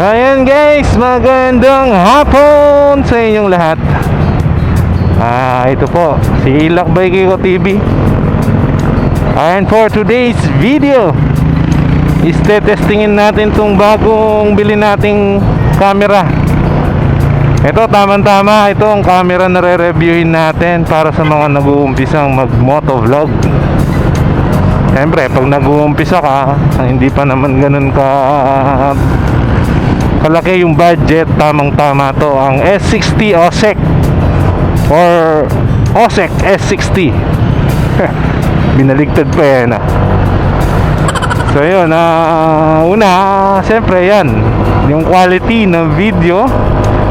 Ayan guys, magandang hapon sa inyong lahat. Ah, ito po, si Lakbay Kiko TV And for today's video. Is testingin natin tong bagong bili nating camera. Ito tamang-tama. Ito ang camera na re-reviewin natin para sa mga nag-uumpisang mag-motovlog Siyempre, pag nag-uumpisa ka, hindi pa naman ganun ka kalaki yung budget, tamang-tama to. Ang S60 OSEC or OSEC S60. Binaligtad pa yan ah. So yun, ah, una, siyempre yan, yung quality ng video,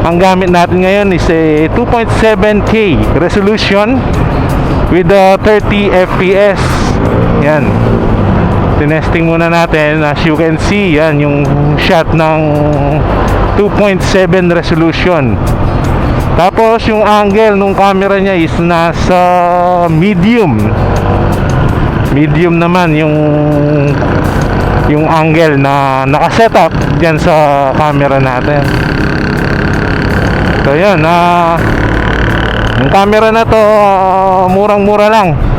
ang gamit natin ngayon is a 2.7K resolution with a 30 FPS. Yan. Tinesting muna natin, as you can see, yan yung shot ng 2.7 resolution. Tapos yung angle ng camera niya is nasa medium. Medium naman yung yung angle na nakasetup diyan sa camera natin. So yun, na yung camera na to ah, murang-mura lang.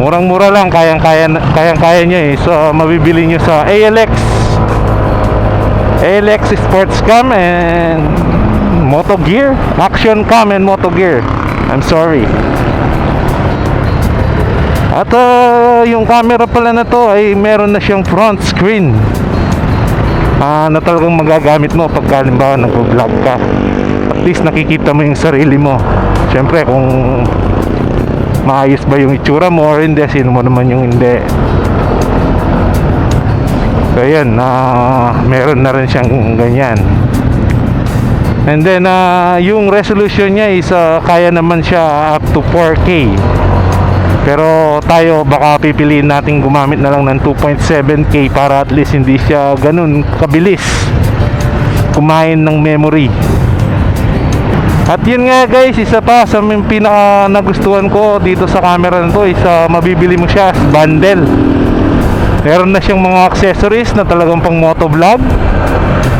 Murang-mura lang, kayang-kaya kayang-kaya niya eh. So mabibili niyo sa ALX ALX Sports Cam and Moto Gear, Action Cam and Moto Gear. I'm sorry. At ah, yung camera pala na to ay meron na siyang front screen. Ah, na talagang magagamit mo pag halimbawa nag-vlog ka. At least nakikita mo yung sarili mo. Siyempre kung maayos ba yung itsura mo or hindi, sino mo naman yung hindi. So yan, ah, meron na rin siyang ganyan. And then ah, yung resolution niya is ah, kaya naman siya up to 4K. Pero tayo baka pipiliin natin gumamit na lang ng 2.7K para at least hindi siya ganun kabilis kumain ng memory. At yun nga guys, isa pa sa pinaka nagustuhan ko dito sa camera na to is ah, mabibili mo siya bundle. Meron na siyang mga accessories na talagang pang motovlog.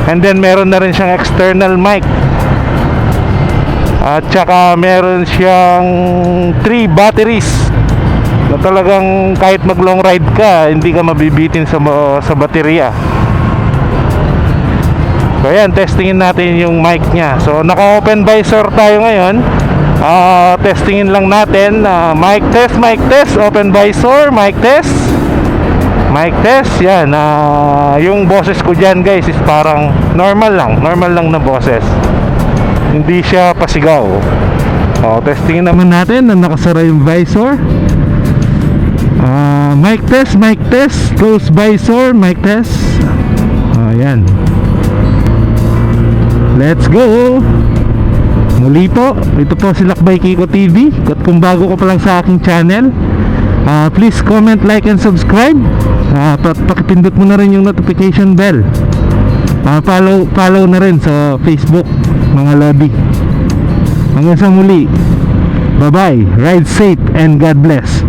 And then meron na rin siyang external mic. At saka meron siyang 3 batteries na talagang kahit mag long ride ka, hindi ka mabibitin sa sa baterya. So ayan, testingin natin yung mic niya. So naka open visor tayo ngayon. Ah, testingin lang natin ah, mic test, mic test, open visor, mic test. Mic test, yan. ah, yung boses ko dyan guys is parang normal lang, normal lang na boses. Hindi siya pasigaw. O, testingin naman natin na nakasara yung visor. Ah, mic test, mic test, close visor, mic test. Ayan. Let's go! Muli po, ito po si Lakbay Kiko TV At kung bago ka pa lang sa aking channel ah, Please comment, like, and subscribe. Uh, Pakipindot mo na rin yung notification bell. Ah, follow, follow na rin sa Facebook Mga lobby. Hanggang sa muli. Bye bye, ride safe and God bless